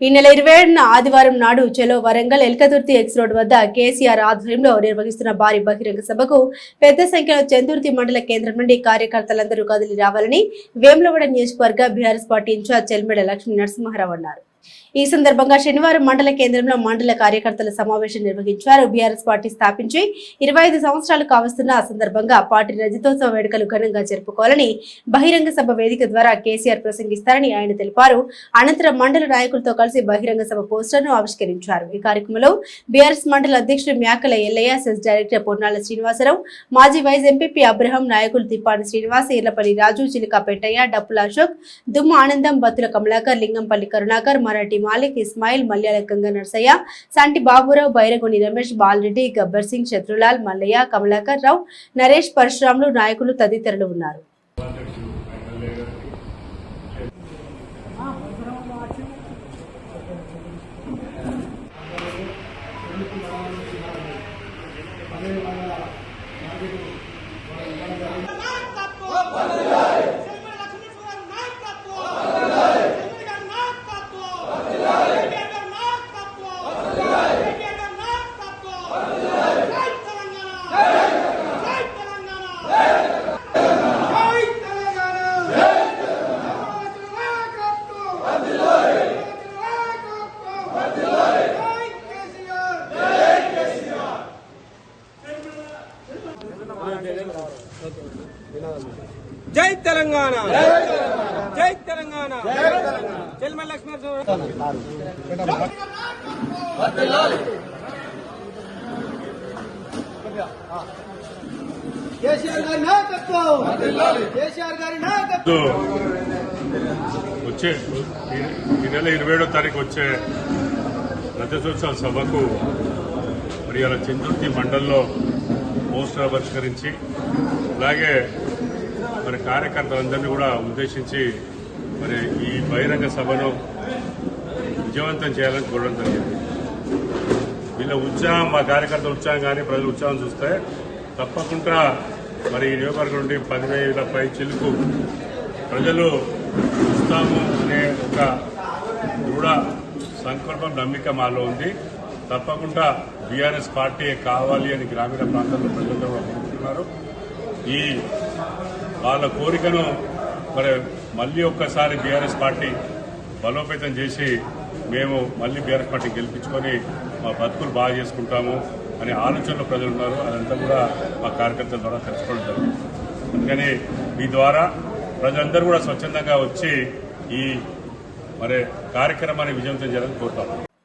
ఈ నెల ఇరవై ఏడున ఆదివారం నాడు చెలో వరంగల్ ఎల్కతుర్తి ఎక్స్ రోడ్ వద్ద కేసీఆర్ ఆధ్వర్యంలో నిర్వహిస్తున్న భారీ బహిరంగ సభకు పెద్ద సంఖ్యలో చందుర్తి మండల కేంద్రం నుండి కార్యకర్తలందరూ కదిలి రావాలని వేములవాడ నియోజకవర్గ BRS party in-charge Chelmeda Lakshmi Narasimharao అన్నారు. ఈ సందర్భంగా శనివారం మండల కేంద్రంలో మండల కార్యకర్తల సమావేశం నిర్వహించారు. బీఆర్ఎస్ పార్టీ స్థాపించి ఇరవై ఐదు సంవత్సరాలు కావస్తున్న సందర్భంగా పార్టీ రజతోత్సవ వేడుకలు ఘనంగా జరుపుకోవాలని బహిరంగ సభ వేదిక ద్వారా కేసీఆర్ ప్రసంగిస్తారని ఆయన తెలిపారు. అనంతరం మండల నాయకులతో కలిసి బహిరంగ సభ పోస్టర్ను ఆవిష్కరించారు. ఈ కార్యక్రమంలో బీఆర్ఎస్ మండల అధ్యక్షుడు మ్యాకల ఎల్లయ్య సెస్ డైరెక్టర్ పొన్నాల శ్రీనివాసరావు మాజీ వైస్ ఎంపీపీ అబ్రహం నాయకులు తిప్పాని శ్రీనివాస్ ఈర్లపల్లి రాజు చిలిక పెంటయ్య డప్పుల అశోక్ దుమ్మ ఆనందం బత్తుల కమలాకర్ లింగంపల్లి కరుణాకర్ మరాఠీ మాలిక్ ఇస్మాయిల్ మల్యాల గంగ నర్సయ్య సంటి బాబురావు బైరగొని రమేష్ బాలరెడ్డి గబ్బర్ సింగ్ శత్రులాల్ మల్లయ్య కమలాకర్ రావు నరేష్ పరశురాములు నాయకులు తదితరులు ఉన్నారు. జై తెలంగాణ. జై తెలంగాణ. చెల్మల్ లక్ష్మణ కేసీఆర్ గారి నాయకత్వం. కేసీఆర్ గారి నాయకత్వం. వచ్చే ఈ- ఈ నెల ఇరవై ఏడో తారీఖు వచ్చే రథోత్సవ సభకు మరి అలా చంద్రుతి మండల్లో పోస్టర్ పరిష్కరించి అలాగే మరి కార్యకర్తలందరినీ కూడా ఉద్దేశించి మరి ఈ బహిరంగ సభను విజయవంతం చేయాలని చూడడం జరిగింది. వీళ్ళ ఉత్సాహం మా కార్యకర్తల ఉత్సాహం కానీ ప్రజల ఉత్సాహం చూస్తే తప్పకుండా మరి ఈ నియోజకవర్గం నుండి పదివేల పై చిలుకు ప్రజలు ఇస్తాము అనే ఒక దృఢ సంకల్పం నమ్మిక మాలో ఉంది. తప్పకుండా బీఆర్ఎస్ పార్టీ కావాలి అని గ్రామీణ ప్రాంతాల్లో ప్రజలందరూ కూడా ఈ వాళ్ళ కోరికను మరి మళ్ళీ ఒక్కసారి బీఆర్ఎస్ పార్టీ బలోపేతం చేసి మేము మళ్ళీ బీఆర్ఎస్ పార్టీ గెలిపించుకొని మా బతుకులు బాగా చేసుకుంటాము అనే ఆలోచనలో ప్రజలు ఉన్నారు. అదంతా కూడా మా కార్యకర్తల ద్వారా తెలుసుకోవడం జరుగుతుంది. అందుకని మీ ద్వారా ప్రజలందరూ కూడా స్వచ్ఛందంగా వచ్చి ఈ మరి కార్యక్రమాన్ని విజయవంతం చేయాలని కోరుతాము